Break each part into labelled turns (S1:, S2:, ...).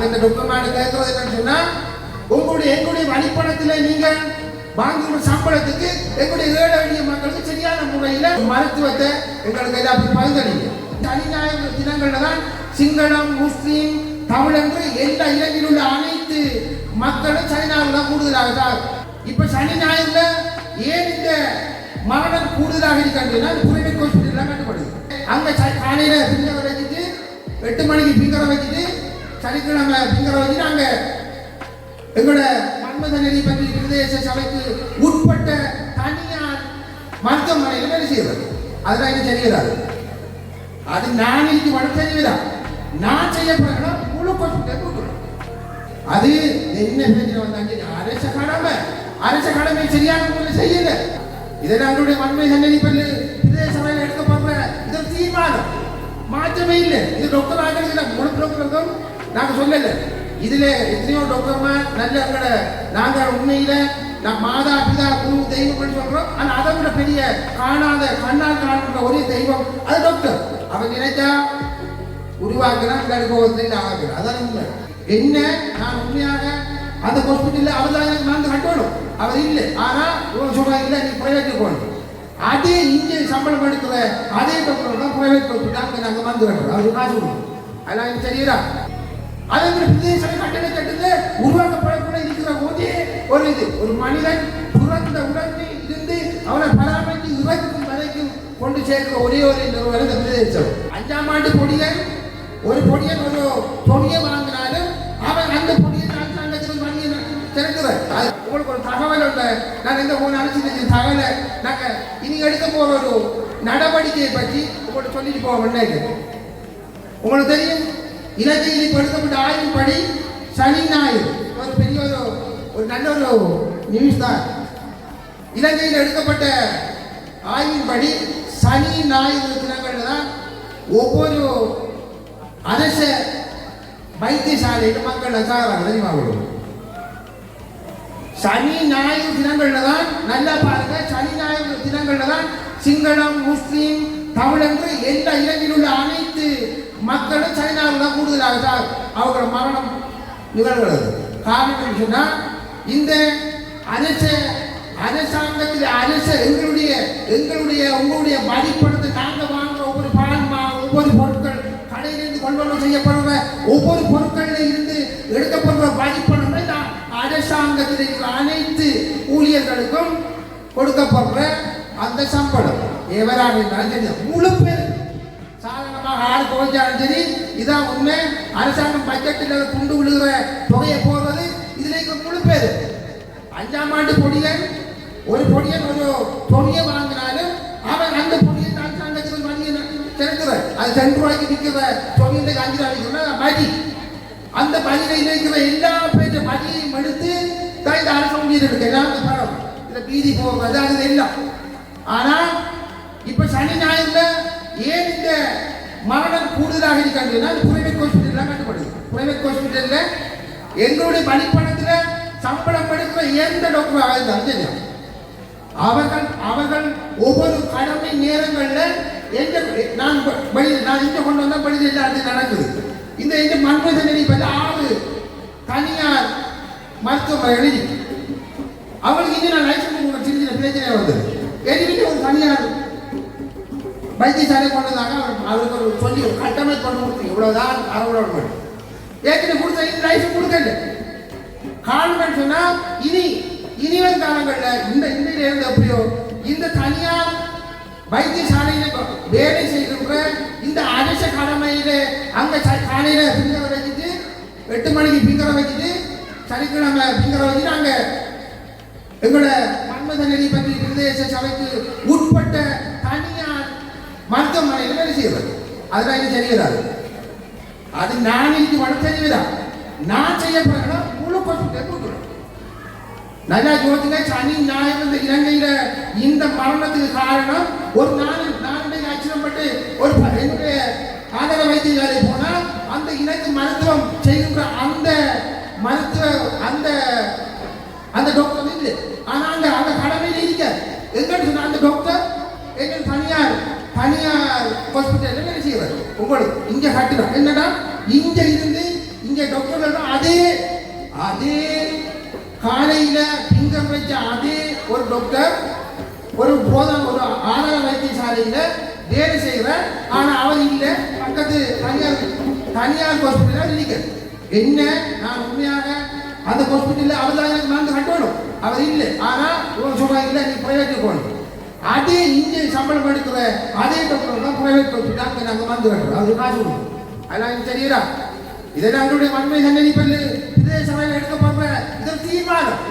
S1: நாங்க இந்த டாக்டர் நாடு கேட்கறது என்னன்னு சொன்னா உங்களுடைய எங்களுடைய வழிப்பணத்துல நீங்க வாங்குகிற சம்பளத்துக்கு எங்களுடைய ஏழை எளிய மக்களுக்கு சரியான முறையில மருத்துவத்தை எங்களுக்கு எல்லாத்தையும் பகிர்ந்தளிங்க சனி ஞாயிறு தினங்கள்ல தான் சிங்களம் முஸ்லீம் தமிழ் என்று எல்லா இலங்கையில் உள்ள அனைத்து மக்களும் சனி ஞாயிறு தான் கூடுதலாக தான். இப்ப சனி ஞாயிறுல ஏன் இந்த மரணம் கூடுதலாக இருக்கின்றன புரிவின் எல்லாம் கட்டுப்படுது. அங்க ச- காலையில பிங்கரை வச்சுட்டு எட்டு மணிக்கு பிங்கரை வச்சுட்டு சனிக்கிழமை அப்படிங்கிற வந்து நாங்கள் எங்களோட மன்மத நெறி பற்றி பிரதேச சபைக்கு உட்பட்ட தனியார் மருத்துவமனையில் வேலை செய்வது? அதெல்லாம் எனக்கு தெரியாது அது நான் இன்னைக்கு வட தெரியுதா? நான் செய்ய முழு ஹாஸ்பிட்டல் அது என்ன பிரச்சனை வந்தாங்க அரச கடமை. அரச கடமை சரியான முறையில் செய்யல. இதை நம்மளுடைய மண்மை சன்னதி பள்ளி பிரதேச சபையில் எடுக்கப்படுற இது தீர்மானம். மாற்றமே இல்லை. இது டாக்டர் ஆகிறது முழு டாக்டர் நாங்க சொல்லல. இதுல எத்தனையோ டாக்டர்மா நல்ல எங்கட நாங்க உண்மையில நான் மாதா பிதா குரு தெய்வம் சொல்றோம். ஆனா அதை விட பெரிய காணாத கண்ணால் காண்கிற ஒரே தெய்வம் அது டாக்டர் அவன் நினைச்சா உருவாக்குறான் இல்லாடி கோபத்தில் அதான் உண்மை. என்ன? நான் உண்மையாக அந்த ஹாஸ்பிட்டல்ல அவர் தான் எனக்கு வந்து கட்டணும். அவர் இல்லை. ஆனா இவன் சொல்றாங்க இல்ல நீ பிரைவேட் போகணும். அதே இங்கே சம்பளம் எடுக்கிற அதே டாக்டர் தான் பிரைவேட் ஹாஸ்பிட்டல் நாங்கள் வந்து கட்டுறோம் அவர் காசு கொடுக்கணும் அதெல்லாம் எனக்கு அதே மாதிரி பிரதேச கட்டண கட்டுது உருவாக்கப்படக்கூட இருக்கிற போதே ஒரு இது. ஒரு மனிதன் பிறந்த உடனே இருந்து அவனை பராமரித்து இறக்கும் வரைக்கும் கொண்டு சேர்க்கிற ஒரே ஒரு நிறுவனம் பிரதேசம். அஞ்சாம் ஆண்டு பொடியன் ஒரு பொடியன் ஒரு பொடியை வாங்கினாலும் அவன் அந்த பொடியை அரசாங்கத்தில் சங்கத்தில் வாங்கி திறக்கிறார் அது உங்களுக்கு ஒரு தகவல் உள்ள நான் இந்த போன அழைச்சி தகவலை நாங்கள் இனி எடுக்க போகிற ஒரு நடவடிக்கையை பற்றி உங்கள்கிட்ட சொல்லிட்டு போக வேண்டிய உங்களுக்கு தெரியும்? இலங்கையில் கொடுக்கப்பட்ட எடுக்கப்பட்ட ஆய்வின்படி சனி ஞாயிறு. ஒரு பெரிய ஒரு ஒரு நல்ல ஒரு நியூஸ் தான். இலங்கையில் எடுக்கப்பட்ட ஆய்வின்படி சனி ஞாயிறு தினங்களில் தான் ஒவ்வொரு அரச வைத்தியசாலையில் மக்கள் அசாரம் தெரியுமா சனி ஞாயிறு தினங்கள்ல தான் நல்லா பாருங்க சனி ஞாயிறு தினங்கள்ல தான் சிங்களம் முஸ்லீம் தமிழ் என்று எல்லா இலங்கையில் உள்ள அனைத்து மக்களும் சைனாவில் தான் கூடுதலாக தான் அவங்களோட மரணம் நிகழ்கிறது. காரணம் சொன்னால் இந்த அரச அரசாங்கத்தில் அரச எங்களுடைய எங்களுடைய உங்களுடைய வரிப்பணத்தை நாங்கள் வாங்குற ஒவ்வொரு பால் ஒவ்வொரு பொருட்கள் கடையிலிருந்து கொள்வனவு செய்யப்படுற ஒவ்வொரு பொருட்களில் இருந்து எடுக்கப்படுற வரிப்பணமே தான் அரசாங்கத்தில் இருக்கிற அனைத்து ஊழியர்களுக்கும் கொடுக்கப்படுற அந்த சம்பளம். எவராக இருந்தாலும் முழு பேர் ஆள் குறைஞ்சாலும் சரி இதான் உண்மை. அரசாங்கம் பட்ஜெட்டில் துண்டு விழுகிற தொகையை போடுறது. இதுல முழு பேர். அஞ்சாம் ஆண்டு பொடியன் ஒரு பொடியன் ஒரு பொடியை வாங்கினாலும் அவன் அந்த பொடியை தான் அரசாங்கத்தில் வாங்கி திறக்கிற அது ரெண்டு ரூபாய்க்கு விற்கிற தொகையில் அஞ்சு ரூபாய்க்கு மதி. அந்த பதிலையில் இருக்கிற எல்லா பேருடைய பதிலையும் எடுத்து தான் இந்த அரசு ஊழியர் இருக்கு. எல்லாம் இந்த படம் இந்த பீதி போகிறது அது எல்லாம். ஆனா இப்ப சனி ஞாயிறுல ஏன் இந்த மரணம் கூடுதலாக இருக்காங்க பிரைவேட் ஹாஸ்பிட்டல் கட்டுப்படுது. பிரைவேட் ஹாஸ்பிட்டல்ல எங்களுடைய பணிப்பணத்துல சம்பளம் எடுக்கிற எந்த டாக்டராக இருந்தாலும் சரி. அவர்கள் அவர்கள் ஒவ்வொரு கடமை நேரங்களில் எந்த நான் நான் இங்கே கொண்டு வந்தால் வெளியில் அது நடக்குது. இந்த இந்த மன்மதனி பற்றி ஆறு தனியார் மருத்துவமனை அவளுக்கு இங்க நான் லைசன்ஸ் சின்ன சின்ன பிரச்சனை வருது. எதுவுமே ஒரு தனியார் வைத்தியசாலை கொண்டதாக அவர் அவருக்கு ஒரு சொல்லி ஒரு கட்டமைப்பு கொண்டு கொடுத்தீங்க இவ்வளவுதான் அறுபது ஏற்கனவே கொடுத்த இந்த லைஃப் கொடுக்கல. காரணம் சொன்னா இனி இனிவரும் காலங்கள்ல இந்த இந்த இருந்து எப்படியோ இந்த தனியார் வைத்தியசாலையில வேலை செய்கின்ற இந்த அரச கடமையில அங்க காலையில பிங்கர வச்சுட்டு எட்டு மணிக்கு பிங்கர வச்சுட்டு சனிக்கிழமை பிங்கர வச்சுட்டு அங்க எங்களோட மன்மத நெறி பற்றி பிரதேச சபைக்கு உட்பட்ட மருத்துவமனையில் வேலை செய்வது? அதுதான் எனக்கு தெரியாது அது நான் இன்னைக்கு வட தெரியுதா நான் செய்ய முழு ஹாஸ்பிட்டல் கொடுக்குறேன் நல்லா யோசிங்க சனி ஞாயிறு இந்த இலங்கையில இந்த மரணத்துக்கு காரணம் ஒரு நாலு நாலு அச்சிடப்பட்டு ஒரு ப- என்னுடைய வைத்திய வேலை போனா அந்த இலக்கு மருத்துவம் செய்கின்ற அந்த மருத்துவ அந்த அந்த டாக்டர் இல்லை. ஆனா அந்த அந்த கடமையில் இருக்க. எங்கன்னு சொன்ன அந்த டாக்டர் எங்கள் தனியார் தனியார் ஹாஸ்பிட்டலில் வேலை செய்வார். உங்களுக்கு இங்க கட்டுறோம் என்னன்னா இங்க இருந்து இங்க டாக்டர் அதே அதே காலையில பிங்கம் வச்ச அதே ஒரு டாக்டர் ஒரு போதம் ஒரு ஆதார வைத்தியசாலையில வேலை செய்கிற ஆனா அவர் இல்ல பக்கத்து தனியார் தனியார் ஹாஸ்பிட்டல் நினைக்கிறது என்ன? நான் உண்மையாக அந்த ஹாஸ்பிட்டலில் அவர் தான் எனக்கு வந்து கட்டணும். அவர் இல்லை. ஆனா இவங்க சொல்றாங்க இல்லை நீ பிரைவேட் போகணும். அதே இங்கே சம்பளம் எடுக்கிற அதே டாக்டர் தான் பிரைவேட் டாக்டர் தான் நாங்கள் வந்து கட்டுறோம் அது காசு அதெல்லாம் தெரியுதா? இதை நாங்களுடைய வன்மை சன்னதி பல்லு இதே எடுக்க பார்ப்பேன் இது தீர்மானம்.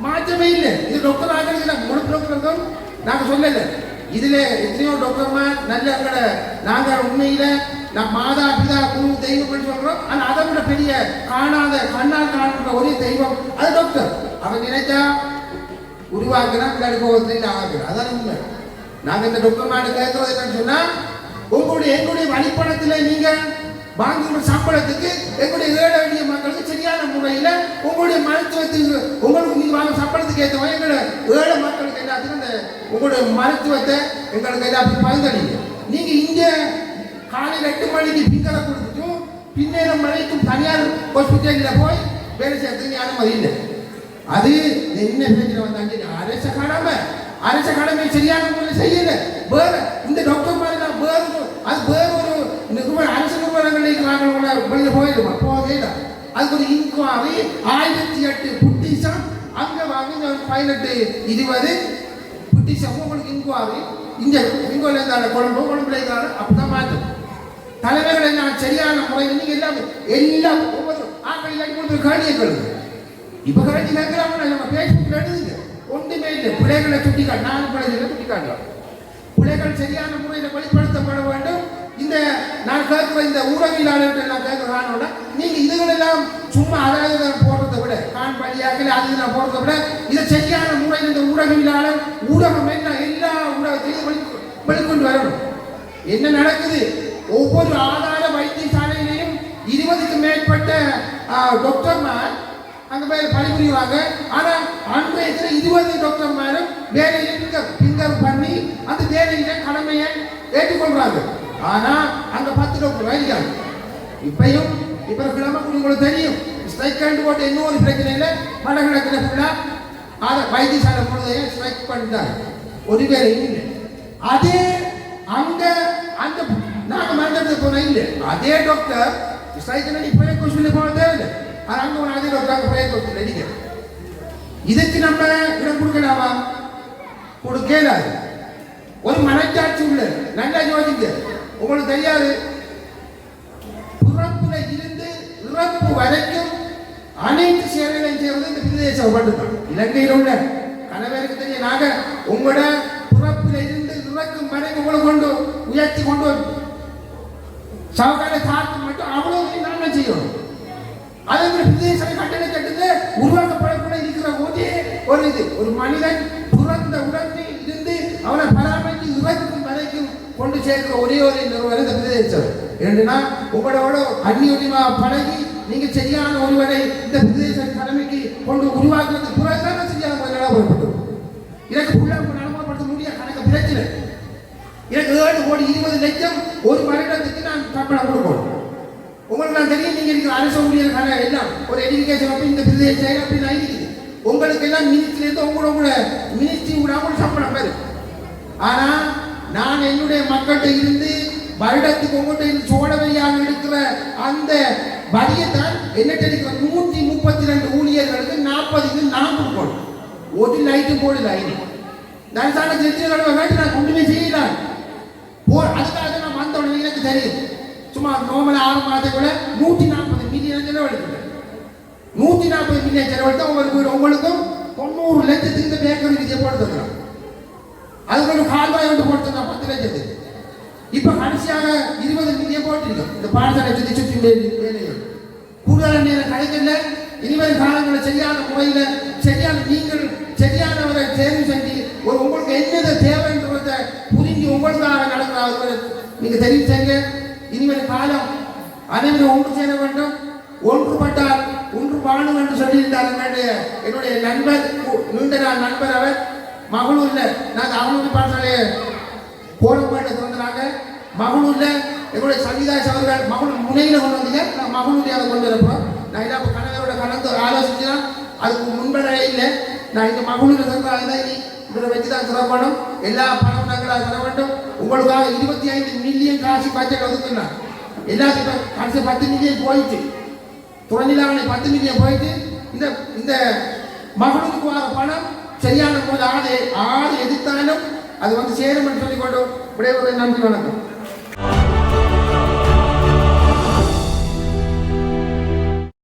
S1: மாற்றமே இல்லை. இது டாக்டர் ஆகிறது முழு டாக்டர் நாங்கள் சொல்லல. இதுல எத்தனையோ டாக்டர்மார் நல்ல எங்கட நாங்க உண்மையில நான் மாதா பிதா குரு தெய்வம் என்று சொல்றோம். ஆனா அதை விட பெரிய காணாத கண்ணால் காணுற ஒரே தெய்வம் அது டாக்டர் அவன் நினைச்சா உருவாக்குனா பின்னாடி நான் ஆகிறேன் அதான் உண்மை. நாங்கள் இந்த டாக்டர் நாடு கேட்கறது என்னன்னு சொன்னா உங்களுடைய எங்களுடைய வழிப்பணத்தில் நீங்கள் வாங்குகிற சம்பளத்துக்கு எங்களுடைய ஏழை எளிய மக்களுக்கு சரியான முறையில் உங்களுடைய மருத்துவத்துக்கு உங்களுக்கு நீங்கள் வாங்க சம்பளத்துக்கு ஏற்ற மாதிரி எங்களோட ஏழை மக்களுக்கு எல்லாத்துக்கும் அந்த உங்களுடைய மருத்துவத்தை எங்களுக்கு எல்லாத்துக்கும் பகிர்ந்தளிங்க. நீங்கள் இங்கே காலையில் எட்டு மணிக்கு பிங்கலை கொடுத்துட்டும் பின்னேறம் மணிக்கும் தனியார் ஹாஸ்பிட்டலில் போய் வேலை செய்யறதுக்கு அனுமதி இல்லை. அது என்ன பிரச்சனை வந்தாங்க? அரச கடமை. அரச கடமை சரியான முறையில் செய்யல. வேற இந்த டாக்டர் மாதிரி தான் வேற அது வேற ஒரு நிறுவனம் அரசு நிறுவனங்கள் இருக்கிறாங்க வெளியில போயிடுமா? போகவே தான் அதுக்கு ஒரு இன்குவாரி ஆயிரத்தி எட்டு புட்டிசம் அங்கே வாங்க பதினெட்டு இருபது. புட்டிசம் உங்களுக்கு இன்குவாரி இங்கே இங்கோல இருந்தாலும் குழம்பு குழம்புல இருந்தாலும் அப்படிதான் மாற்றும் தலைவர்கள் என்ன சரியான முறையில் நீங்கள் எல்லாம் எல்லாம் ஒவ்வொரு ஆக்கள் கொடுத்து கேள்வியை கேளுங்க இப்ப கழிச்சு கேட்கிறாங்க நம்ம பேஸ்புக்ல எழுதுங்க ஒன்றுமே இல்லை. பிள்ளைகளை சுட்டி காட்டு பிள்ளைகளை சுட்டி காட்டலாம் பிள்ளைகள் சரியான முறையில் வெளிப்படுத்தப்பட வேண்டும். இந்த நான் கேட்கிற இந்த ஊடகவியலாளர்கள் நான் கேட்கிறதானோட நீங்க இதுகளெல்லாம் சும்மா அதாவது போடுறதை விட கான் வழியாக அது நான் போடுறதை விட இதை சரியான முறையில் இந்த ஊடகவியலாளர் ஊடகம் என்ன எல்லா ஊடகத்தையும் வெளி வெளிக்கொண்டு வரணும். என்ன நடக்குது? ஒவ்வொரு ஆதார வைத்தியசாலையிலையும் இருபதுக்கு மேற்பட்ட டாக்டர்மார் அங்க போய் பணிபுரிவாங்க. ஆனா அன்றைய இருபது டாக்டர்மாரும் வேலையில பிங்கர் பண்ணி அந்த வேலையில கடமையை ஏற்றுக்கொள்றாங்க. ஆனா அங்க பத்து டாக்டர் வேலைக்காங்க இப்பையும் இப்ப கிழமை உங்களுக்கு தெரியும். ஸ்ட்ரைக் கண்டு போட்டு இன்னொரு பிரச்சனை இல்லை வடகிழக்கில் ஃபுல்லா அதை வைத்தியசாலை முழுதையும் ஸ்ட்ரைக் பண்ணிட்டாங்க. ஒரு வேலையும் இல்லை. அதே அங்க அந்த நாங்கள் மருந்தெடுத்து போன இல்லை. அதே டாக்டர் ஸ்ட்ரைக் பண்ணி பிரைவேட் சொல்லி போன தேவையில்லை. அது அங்க ஒரு அதே ஒருத்தாங்க அங்க பிரைவேட் ஹாஸ்பிட்டல் இதுக்கு நம்ம இடம் கொடுக்கலாமா? கொடுக்கல. ஒரு மனச்சாட்சி உள்ள நல்லா யோசிங்க. உங்களுக்கு தெரியாது. பிறப்புல இருந்து இறப்பு வரைக்கும் அனைத்து சேவைகளையும் செய்வது இந்த பிரதேச மட்டும்தான் இலங்கையில் உள்ள கணவருக்கு தெரிய நாங்க உங்களோட பிறப்பில் இருந்து இறக்கும் வரைக்கும் உங்களை கொண்டு உயர்த்தி கொண்டு சவகால தாக்கு மட்டும் அவ்வளவு நாம செய்யணும். அதே மாதிரி பிரதேச கட்டளை கட்டுது. உருவாக்கப்படக்கூட இருக்கிற ஒரே ஒரு இது. ஒரு மனிதன் பிறந்த உடனே இருந்து அவனை பராமரித்து இறக்கும் வரைக்கும் கொண்டு சேர்க்கிற ஒரே ஒரு நிறுவனம் இந்த பிரதேசம் ஏன்னா உங்களோட அந்நியோன்யமா பழகி நீங்க சரியான ஒருவரை இந்த பிரதேச கடமைக்கு கொண்டு உருவாக்குறது புறத்தான சரியான நடைமுறைப்பட்டது எனக்கு உள்ள நடைமுறைப்படுத்த முடியாது கணக்கு பிரச்சனை எனக்கு ஏழு கோடி இருபது லட்சம் ஒரு வருடத்துக்கு நான் சம்பளம் கொடுக்கணும் உங்களுக்கு நான் தெரியும் நீங்க இருக்கிற அரசு ஊழியர்கள் எல்லாம் ஒரு எஜுகேஷன் அப்படி இந்த பிரதேச செயல் அப்படின்னு இருக்குது உங்களுக்கு எல்லாம் மினிஸ்ட்ரில உங்களோட கூட மினிஸ்ட்ரி கூட கூட சம்பளம் வரும் ஆனா நான் என்னுடைய மக்கள்கிட்ட இருந்து வருடத்துக்கு உங்கள்கிட்ட இருந்து சோழவையாக இருக்கிற அந்த அந்த தான் என்னட்ட இருக்கிற நூற்றி முப்பத்தி ரெண்டு ஊழியர்களுக்கு நாற்பதுக்கு நான் கொடுக்கணும் ஒரு லைட்டு போடல ஐடி நான் சாண செஞ்சு வேண்டி நான் கொண்டு போய் செய்யலாம் போ அதுக்காக நான் வந்த உடனே எனக்கு தெரியும். சும்மா நோமல ஆறு மாதத்துக்குள்ள நூற்றி நாற்பது மில்லியன் செலவழிக்கிறேன் நூற்றி நாற்பது மில்லியன் செலவழித்து உங்களுக்கு வீடு உங்களுக்கும் தொண்ணூறு லட்சத்துக்கு இந்த பேக்கரி விதியை போட்டு அதுக்கு ஒரு கால்வாய் வந்து போட்டு பத்து லட்சத்துக்கு இப்ப கடைசியாக இருபது மில்லியன் போட்டிருக்கோம். இந்த பாடசாலை சுற்றி சுற்றி வேலைகள். கூடுதலான நேரம் கிடைக்கல. இனிவரும் காலங்களில் சரியான முறையில் சரியான நீங்கள் சரியானவரை தேர்வு செஞ்சு ஒரு உங்களுக்கு என்னது தேவைன்றத புரிஞ்சு உங்களுக்காக நடக்கிற நீங்கள் நீங்க தெரிவு இனிவரும் காலம் அனைவரும் ஒன்று சேர வேண்டும். ஒன்றுபட்டால் ஒன்று என்று சொல்லியிருந்தார் என்னுடைய நண்பர் நீண்ட நாள் நண்பர் அவர். மகளூர்ல நாங்கள் அவனுடைய பாடசாலையை கோலப்பாட்டை திறந்தாங்க மகளூர்ல எங்களுடைய சவிதாஸ் அவர்கள் மகன் முனையில் கொண்டு வந்தீங்க. நான் மகனுடைய அதை கொண்டு வரப்போம் நான் இல்லை அப்போ கணவரோட கலந்து ஆலோசிச்சுனா அதுக்கு முன்பட இல்லை. நான் இந்த மகனுடைய சங்கம் தான் இனி இதில் வச்சு தான் சிறப்பணும் எல்லா பணம் நாங்களாக தர வேண்டும். உங்களுக்காக இருபத்தி ஐந்து மில்லியன் காசு பட்ஜெட் ஒதுக்குனா எல்லாத்துக்கும் கடைசி பத்து மில்லியன் போயிட்டு துறநிலாவணி பத்து மில்லியன் போயிட்டு இந்த இந்த மகளுக்கு வர பணம் சரியான போது ஆறு ஆறு எதிர்த்தாலும் அது வந்து சேரும்னு என்று சொல்லிக்கொண்டு விடைபெறுவது நன்றி வணக்கம்.